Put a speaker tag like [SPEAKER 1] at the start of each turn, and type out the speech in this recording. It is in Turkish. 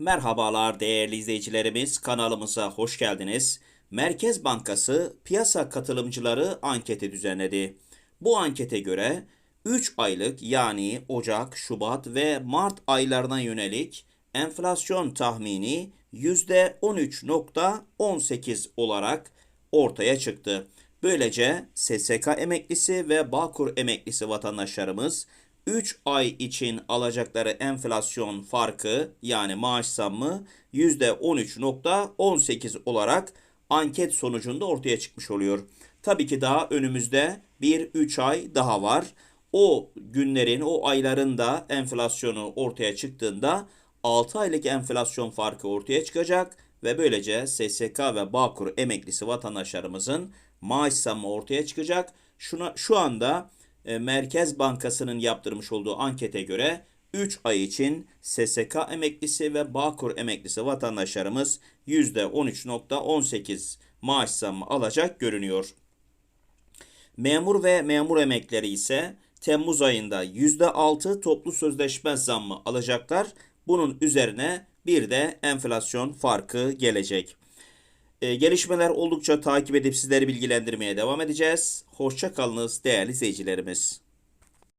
[SPEAKER 1] Merhabalar değerli izleyicilerimiz kanalımıza hoş geldiniz. Merkez Bankası piyasa katılımcıları anketi düzenledi. Bu ankete göre 3 aylık yani Ocak, Şubat ve Mart aylarına yönelik enflasyon tahmini %13.18 olarak ortaya çıktı. Böylece SSK emeklisi ve Bağkur emeklisi vatandaşlarımız 3 ay için alacakları enflasyon farkı yani maaş zammı %13.18 olarak anket sonucunda ortaya çıkmış oluyor. Tabii ki daha önümüzde bir 3 ay daha var. O günlerin, o ayların da enflasyonu ortaya çıktığında 6 aylık enflasyon farkı ortaya çıkacak ve böylece SSK ve Bağkur emeklisi vatandaşlarımızın maaş zammı ortaya çıkacak. Şuna şu anda e, Merkez Bankası'nın yaptırmış olduğu ankete göre 3 ay için SSK emeklisi ve Bağkur emeklisi vatandaşlarımız %13.18 maaş zammı alacak görünüyor. Memur ve memur emekleri ise Temmuz ayında %6 toplu sözleşme zammı alacaklar. Bunun üzerine bir de enflasyon farkı gelecek. Ee, gelişmeler oldukça takip edip sizleri bilgilendirmeye devam edeceğiz. Hoşça kalınız değerli izleyicilerimiz.